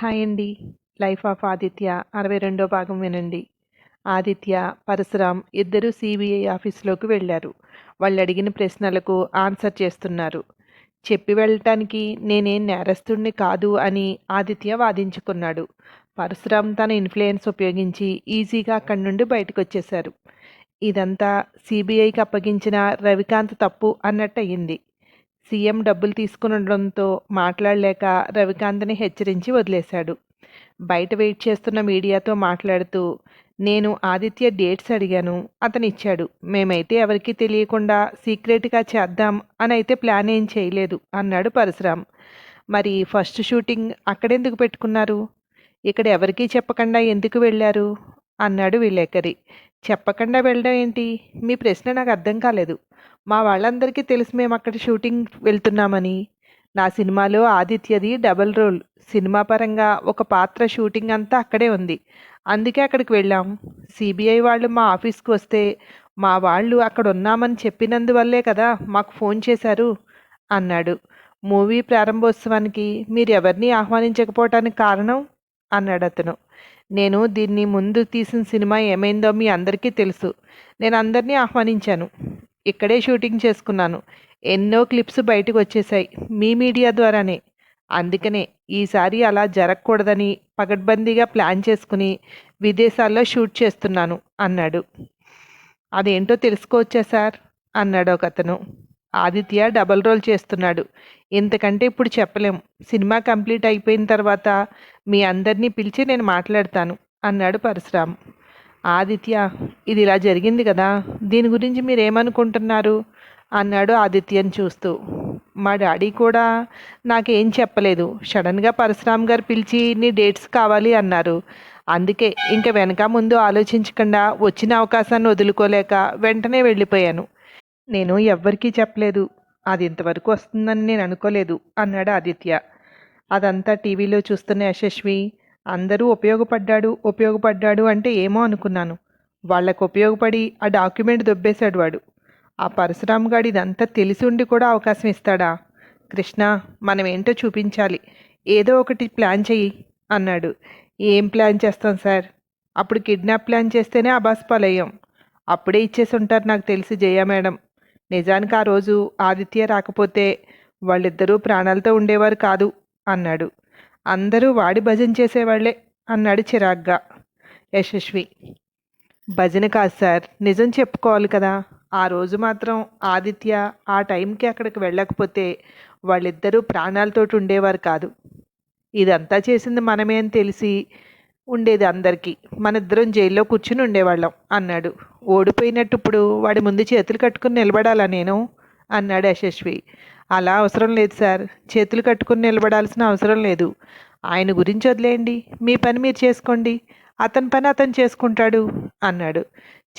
Hi అండి life of Aditya అరవై రెండో భాగం వినండి. ఆదిత్య పరశురామ్ ఇద్దరూ సిబిఐ ఆఫీస్లోకి వెళ్ళారు. వాళ్ళు అడిగిన ప్రశ్నలకు ఆన్సర్ చేస్తున్నారు. చెప్పి వెళ్ళటానికి నేనేం నేరస్తుడిని కాదు అని ఆదిత్య వాదించుకున్నాడు. పరశురామ్ తన ఇన్ఫ్లుయెన్స్ ఉపయోగించి ఈజీగా అక్కడి నుండి బయటకు వచ్చేశారు ఇదంతా సిబిఐకి అప్పగించిన రవికాంత్ తప్పు అన్నట్టు అయింది సీఎం డబ్బులు తీసుకునడంతో మాట్లాడలేక రవికాంత్ని హెచ్చరించి వదిలేశాడు. బయట వెయిట్ చేస్తున్న మీడియాతో మాట్లాడుతూ నేను ఆదిత్య డేట్స్ అడిగాను. అతను ఇచ్చాడు మేమైతే ఎవరికీ తెలియకుండా సీక్రెట్గా చేద్దాం అని అయితే ప్లాన్ ఏం చేయలేదు అన్నాడు పరశురామ్ మరి ఫస్ట్ షూటింగ్ అక్కడెందుకు పెట్టుకున్నారు? ఇక్కడ ఎవరికీ చెప్పకుండా ఎందుకు వెళ్ళారు? అన్నాడు విలేకరి. చెప్పకుండా వెళ్ళడం ఏంటి? మీ ప్రశ్న నాకు అర్థం కాలేదు. మా వాళ్ళందరికీ తెలుసు మేము అక్కడ షూటింగ్ వెళ్తున్నామని. నా సినిమాలో ఆదిత్యది డబల్ రోల్. సినిమా పరంగా ఒక పాత్ర షూటింగ్ అంతా అక్కడే ఉంది. అందుకే అక్కడికి వెళ్ళాం. సిబిఐ వాళ్ళు మా ఆఫీస్కి వస్తే మా వాళ్ళు అక్కడ ఉన్నామని చెప్పినందువల్లే కదా మాకు ఫోన్ చేశారు అన్నాడు. మూవీ ప్రారంభోత్సవానికి మీరు ఎవరిని ఆహ్వానించకపోవటానికి కారణం? అన్నాడు అతను. నేను దీన్ని ముందు తీసిన సినిమా ఏమైందో మీ అందరికీ తెలుసు. నేను అందరినీ ఆహ్వానించాను. ఇక్కడే షూటింగ్ చేసుకున్నాను. ఎన్నో క్లిప్స్ బయటకు వచ్చేసాయి మీ మీడియా ద్వారానే. అందుకనే ఈసారి అలా జరగకూడదని పగడ్బందీగా ప్లాన్ చేసుకుని విదేశాల్లో షూట్ చేస్తున్నాను అన్నాడు. అదేంటో తెలుసుకోవచ్చా సార్? అన్నాడు ఒక అతను ఆదిత్య డబల్ రోల్ చేస్తున్నాడు. ఇంతకంటే ఇప్పుడు చెప్పలేం. సినిమా కంప్లీట్ అయిపోయిన తర్వాత మీ అందరినీ పిలిచి నేను మాట్లాడతాను అన్నాడు పరశురామ్. ఆదిత్య ఇది ఇలా జరిగింది కదా దీని గురించి మీరు ఏమనుకుంటున్నారు అన్నాడు ఆదిత్యని చూస్తూ. మా డాడీ కూడా నాకేం చెప్పలేదు. సడన్గా పరశురామ్ గారు పిలిచి నీ డేట్స్ కావాలి అన్నారు. అందుకే ఇంకా వెనక ముందు ఆలోచించకుండా వచ్చిన అవకాశాన్ని వదులుకోలేక వెంటనే వెళ్ళిపోయాను. నేను ఎవ్వరికీ చెప్పలేదు. అది ఇంతవరకు వస్తుందని నేను అనుకోలేదు అన్నాడు ఆదిత్య. అదంతా టీవీలో చూస్తున్న యశస్వి అందరూ ఉపయోగపడ్డాడు ఉపయోగపడ్డాడు అంటే ఏమో అనుకున్నాను. వాళ్ళకు ఉపయోగపడి ఆ డాక్యుమెంట్ దొబ్బేశాడు వాడు. ఆ పరశురామ్ గాడు ఇదంతా తెలిసి ఉండి కూడా అవకాశం ఇస్తాడా? కృష్ణ మనం ఏంటో చూపించాలి. ఏదో ఒకటి ప్లాన్ చెయ్యి అన్నాడు. ఏం ప్లాన్ చేస్తాం సార్? అప్పుడు కిడ్నాప్ ప్లాన్ చేస్తేనే అబాస్పాలయ్యాం అప్పుడే ఇచ్చేసి ఉంటారు నాకు తెలిసి జయ మేడం. నిజానికి ఆ రోజు ఆదిత్య రాకపోతే వాళ్ళిద్దరూ ప్రాణాలతో ఉండేవారు కాదు అన్నాడు. అందరూ వాడి భజన చేసేవాళ్ళే అన్నాడు చిరాగ్గా యశస్వి. భజన కాదు సార్ నిజం చెప్పుకోవాలి కదా. ఆ రోజు మాత్రం ఆదిత్య ఆ టైంకి అక్కడికి వెళ్ళకపోతే వాళ్ళిద్దరూ ప్రాణాలతోటి ఉండేవారు కాదు. ఇదంతా చేసింది మనమే అని తెలిసి ఉండేది అందరికీ. మన ఇద్దరం జైల్లో కూర్చుని ఉండేవాళ్ళం అన్నాడు. ఓడిపోయినట్టు ఇప్పుడు వాడి ముందు చేతులు కట్టుకుని నిలబడాలా నేను? అన్నాడు యశస్వి. అలా అవసరం లేదు సార్. చేతులు కట్టుకుని నిలబడాల్సిన అవసరం లేదు. ఆయన గురించి వదిలేయండి. మీ పని మీరు చేసుకోండి. అతని పని అతను చేసుకుంటాడు అన్నాడు.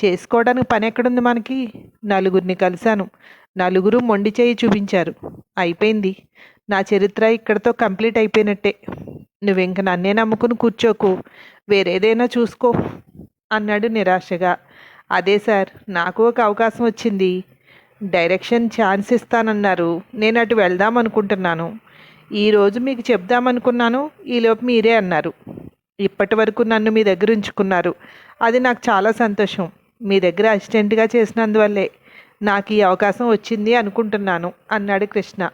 చేసుకోవడానికి పని ఎక్కడుంది మనకి? నలుగురిని కలిశాను. నలుగురు మొండి చేయి చూపించారు. అయిపోయింది. నా చరిత్ర ఇక్కడతో కంప్లీట్ అయిపోయినట్టే. నువ్వు ఇంక నన్నే నమ్ముకుని కూర్చోకు. వేరేదైనా చూసుకో అన్నాడు నిరాశగా. అదే సార్ నాకు ఒక అవకాశం వచ్చింది. డైరెక్షన్ ఛాన్స్ ఇస్తానన్నారు. నేను అటు వెళ్దాం అనుకుంటున్నాను. ఈరోజు మీకు చెప్దామనుకున్నాను ఈలోపు మీరే అన్నారు. ఇప్పటి వరకు నన్ను మీ దగ్గర ఉంచుకున్నారు. అది నాకు చాలా సంతోషం. మీ దగ్గర అసిస్టెంట్గా చేసినందువల్లే నాకు ఈ అవకాశం వచ్చింది అనుకుంటున్నాను అన్నాడు కృష్ణ.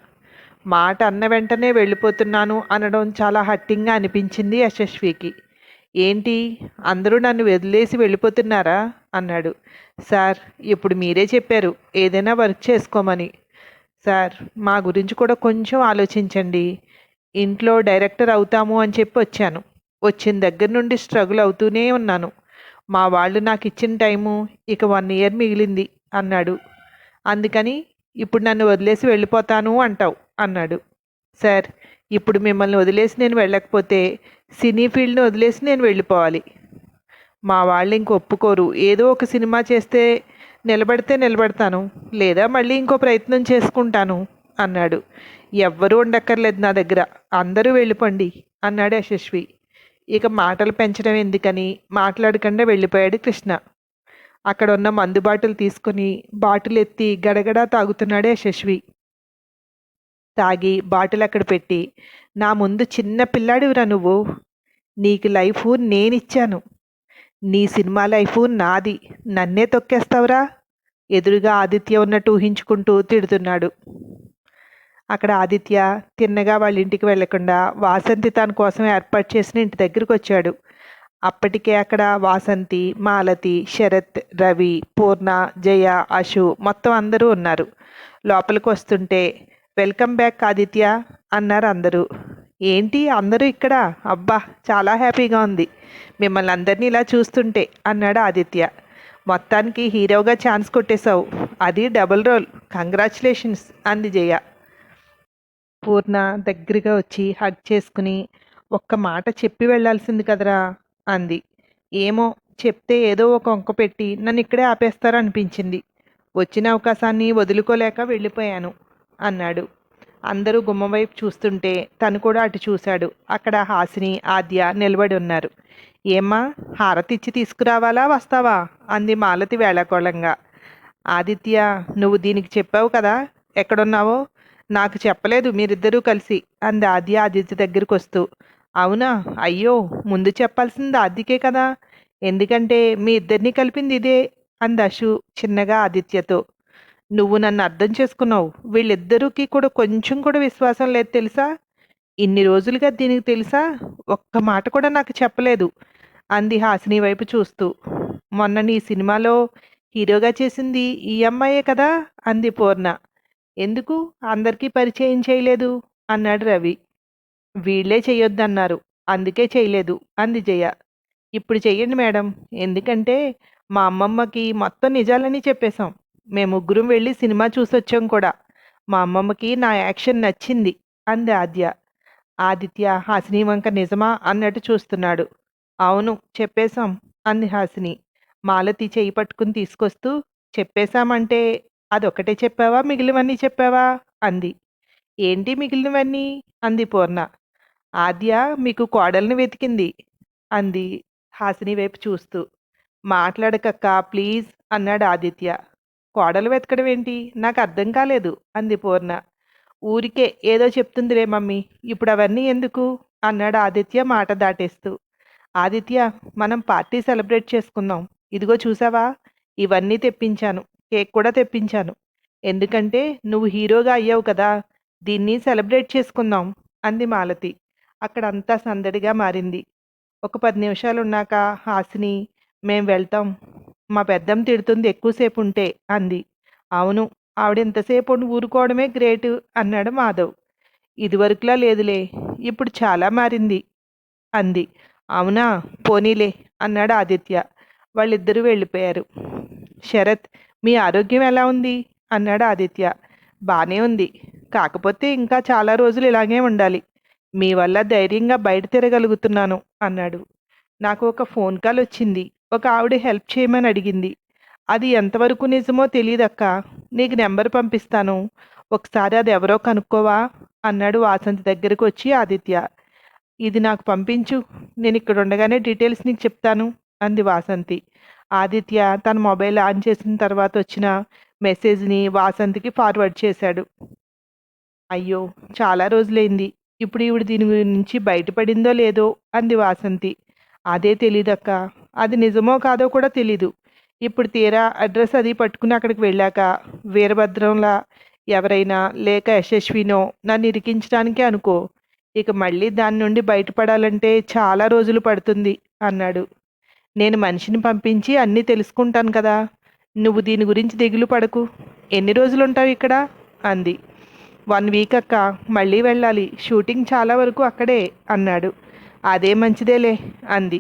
మాట అన్న వెంటనే వెళ్ళిపోతున్నాను అనడం చాలా హట్టింగ్గా అనిపించింది యశస్వికి. ఏంటి అందరూ నన్ను వదిలేసి వెళ్ళిపోతున్నారా? అన్నాడు. సార్ ఇప్పుడు మీరే చెప్పారు ఏదైనా వర్క్ చేసుకోమని. సార్ మా గురించి కూడా కొంచెం ఆలోచించండి. ఇంట్లో డైరెక్టర్ అవుతాము అని చెప్పి వచ్చాను. వచ్చిన దగ్గర నుండి స్ట్రగుల్ అవుతూనే ఉన్నాను. మా వాళ్ళు నాకు ఇచ్చిన టైము ఇక వన్ ఇయర్ మిగిలింది అన్నాడు. అందుకని ఇప్పుడు నన్ను వదిలేసి వెళ్ళిపోతాను అంటావు అన్నాడు. సార్ ఇప్పుడు మిమ్మల్ని వదిలేసి నేను వెళ్ళకపోతే సినీ ఫీల్డ్ని వదిలేసి నేను వెళ్ళిపోవాలి. మా వాళ్ళు ఇంక ఒప్పుకోరు. ఏదో ఒక సినిమా చేస్తే నిలబడితే నిలబడతాను లేదా మళ్ళీ ఇంకో ప్రయత్నం చేసుకుంటాను అన్నాడు. ఎవ్వరూ ఉండక్కర్లేదు నా దగ్గర. అందరూ వెళ్ళిపోండి అన్నాడు యశస్వి. ఇక మాటలు పెంచడం ఎందుకని? మాట్లాడకుండా వెళ్ళిపోయాడు కృష్ణ. అక్కడ ఉన్న మందు బాటిల్ తీసుకొని బాటిల్ ఎత్తి గడగడా తాగుతున్నాడు యశస్వి. తాగి బాటిల్ అక్కడ పెట్టి నా ముందు చిన్న పిల్లాడివిరా నువ్వు. నీకు లైఫ్ నేనిచ్చాను. నీ సినిమా లైఫ్ నాది. నన్నే తొక్కేస్తావురా? ఎదురుగా ఆదిత్య ఉన్నట్టు ఊహించుకుంటూ తిడుతున్నాడు. అక్కడ ఆదిత్య తిన్నగా వాళ్ళ ఇంటికి వెళ్ళకుండా వాసంతి తన కోసం ఏర్పాటు చేసిన ఇంటి దగ్గరికి వచ్చాడు. అప్పటికే అక్కడ వాసంతి మాలతి శరత్ రవి పూర్ణ జయ అశు మొత్తం అందరూ ఉన్నారు. లోపలికి వస్తుంటే వెల్కమ్ బ్యాక్ ఆదిత్య అన్నారు అందరూ. ఏంటి అందరూ ఇక్కడ? అబ్బా చాలా హ్యాపీగా ఉంది. మిమ్మల్ని అందరినీ ఇలా చూస్తుంటే అన్నాడు ఆదిత్య. మొత్తానికి హీరోగా ఛాన్స్ కొట్టేశావు. అది డబుల్ రోల్. కంగ్రాచులేషన్స్! అంది జయ. పూర్ణ దగ్గరగా వచ్చి హగ్ చేసుకుని ఒక్క మాట చెప్పి వెళ్ళాల్సింది కదరా? అంది. ఏమో చెప్తే ఏదో ఒక వంక పెట్టి నన్ను ఇక్కడే ఆపేస్తారనిపించింది. వచ్చిన అవకాశాన్ని వదులుకోలేక వెళ్ళిపోయాను అన్నాడు. అందరూ గుమ్మవైపు చూస్తుంటే తను కూడా అటు చూశాడు. అక్కడ హాసిని ఆద్య నిలబడి ఉన్నారు. ఏమ్మా హారతి ఇచ్చి తీసుకురావాలా వస్తావా? అంది మాలతి వేళాకోళంగా. ఆదిత్య నువ్వు దీనికి చెప్పావు కదా ఎక్కడున్నావో? నాకు చెప్పలేదు మీరిద్దరూ కలిసి అంది ఆద్య ఆదిత్య దగ్గరికి వస్తూ. అవునా? అయ్యో ముందు చెప్పాల్సింది ఆదికే కదా. ఎందుకంటే మీ ఇద్దరిని కలిపింది ఇదే అంది అశు చిన్నగా ఆదిత్యతో. నువ్వు నన్ను అర్థం చేసుకున్నావు. వీళ్ళిద్దరికీ కూడా కొంచెం కూడా విశ్వాసం లేదు తెలుసా? ఇన్ని రోజులుగా దీనికి తెలుసా? ఒక్క మాట కూడా నాకు చెప్పలేదు. అంది హాసిని వైపు చూస్తూ. మొన్న నీ సినిమాలో హీరోగా చేసింది ఈ అమ్మాయే కదా? అంది పూర్ణ. ఎందుకు? అందరికీ పరిచయం చేయలేదు అన్నాడు రవి. వీళ్ళే చేయొద్దన్నారు అందుకే చేయలేదు అంది జయ. ఇప్పుడు చెయ్యండి మేడం. ఎందుకంటే మా అమ్మమ్మకి మొత్తం నిజాలని చెప్పేశాం. మేము ముగ్గురం వెళ్ళి సినిమా చూసొచ్చాం కూడా. మా అమ్మమ్మకి నా యాక్షన్ నచ్చింది అంది ఆద్య. ఆదిత్య హాసిని వంక నిజమా అన్నట్టు చూస్తున్నాడు. అవును చెప్పేశాం అంది హాసిని. మాలతి చేయి పట్టుకుని తీసుకొస్తూ చెప్పేశామంటే అదొకటే చెప్పావా మిగిలినవన్నీ చెప్పావా? అంది. ఏంటి మిగిలినవన్నీ? అంది పూర్ణ. ఆద్య మీకు కోడల్ని వెతికింది అంది హాసిని వైపు చూస్తూ. మాట్లాడకక్క ప్లీజ్ అన్నాడు ఆదిత్య. కోడలు వెతకడం ఏంటి నాకు అర్థం కాలేదు అంది పూర్ణ. ఊరికే ఏదో చెప్తుందిరే మమ్మీ ఇప్పుడు అవన్నీ ఎందుకు? అన్నాడు ఆదిత్య మాట దాటేస్తూ. ఆదిత్య మనం పార్టీ సెలబ్రేట్ చేసుకుందాం. ఇదిగో చూసావా? ఇవన్నీ తెప్పించాను కేక్ కూడా తెప్పించాను. ఎందుకంటే నువ్వు హీరోగా అయ్యావు కదా దీన్ని సెలబ్రేట్ చేసుకుందాం అంది మాలతి. అక్కడంతా సందడిగా మారింది. ఒక పది నిమిషాలు ఉన్నాక హాసిని మేం వెళ్తాం. మా పెద్దమ్మ తిడుతుంది ఎక్కువసేపు ఉంటే అంది. అవును ఆవిడ ఇంతసేపు ఊరుకోవడమే గ్రేట్ అన్నాడు మాధవ్. ఇదివరకులా లేదులే ఇప్పుడు చాలా మారింది అంది. అవునా పోనీలే అన్నాడు ఆదిత్య. వాళ్ళిద్దరూ వెళ్ళిపోయారు. శరత్ మీ ఆరోగ్యం ఎలా ఉంది? అన్నాడు ఆదిత్య. బానే ఉంది. కాకపోతే ఇంకా చాలా రోజులు ఇలాగే ఉండాలి. మీ వల్ల ధైర్యంగా బయట తిరగలుగుతున్నాను అన్నాడు. నాకు ఒక ఫోన్ కాల్ వచ్చింది. ఒక ఆవిడ హెల్ప్ చేయమని అడిగింది. అది ఎంతవరకు నిజమో తెలియదక్క నీకు నెంబర్ పంపిస్తాను. ఒకసారి అది ఎవరో కనుక్కోవా? అన్నాడు వాసంతి దగ్గరకు వచ్చి ఆదిత్య. ఇది నాకు పంపించు. నేను ఇక్కడ ఉండగానే డీటెయిల్స్ నీకు చెప్తాను అంది వాసంతి. ఆదిత్య తన మొబైల్ ఆన్ చేసిన తర్వాత వచ్చిన మెసేజ్ని వాసంతికి ఫార్వర్డ్ చేశాడు. అయ్యో చాలా రోజులైంది. ఇప్పుడు ఈవిడ దీని నుంచి బయటపడిందో లేదో అంది వాసంతి. అదే తెలియదక్క అది నిజమో కాదో కూడా తెలీదు. ఇప్పుడు తీరా అడ్రస్ అది పట్టుకుని అక్కడికి వెళ్ళాక వీరభద్రంలా ఎవరైనా లేక యశస్వినో నన్ను ఇరికించడానికే అనుకో. ఇక మళ్ళీ దాని నుండి బయటపడాలంటే చాలా రోజులు పడుతుంది అన్నాడు. నేను మనిషిని పంపించి అన్నీ తెలుసుకుంటాను కదా. నువ్వు దీని గురించి దిగులు పడకు. ఎన్ని రోజులు ఉంటావు ఇక్కడ? అంది. వన్ వీక్ అక్క మళ్ళీ వెళ్ళాలి. షూటింగ్ చాలా వరకు అక్కడే అన్నాడు. అదే మంచిదేలే అంది.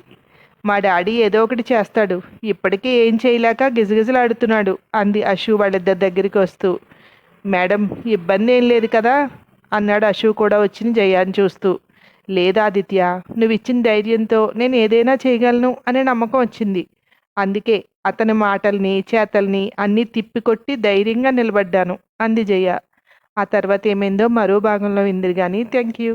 మా డాడీ ఏదో ఒకటి చేస్తాడు. ఇప్పటికే ఏం చేయలేక గిజగిజలాడుతున్నాడు అంది అశు వాళ్ళిద్దరి దగ్గరికి వస్తూ. మేడం ఇబ్బంది ఏం లేదు కదా అన్నాడు అశు కూడా వచ్చిన జయాన్ని చూస్తూ. లేదా ఆదిత్య నువ్వు ఇచ్చిన ధైర్యంతో నేను ఏదైనా చేయగలను అనే నమ్మకం వచ్చింది. అందుకే అతని మాటల్ని చేతల్ని అన్నీ తిప్పికొట్టి ధైర్యంగా నిలబడ్డాను అంది జయ. ఆ తర్వాత ఏమైందో మరో భాగంలో విందిరు కానీ థ్యాంక్ యూ.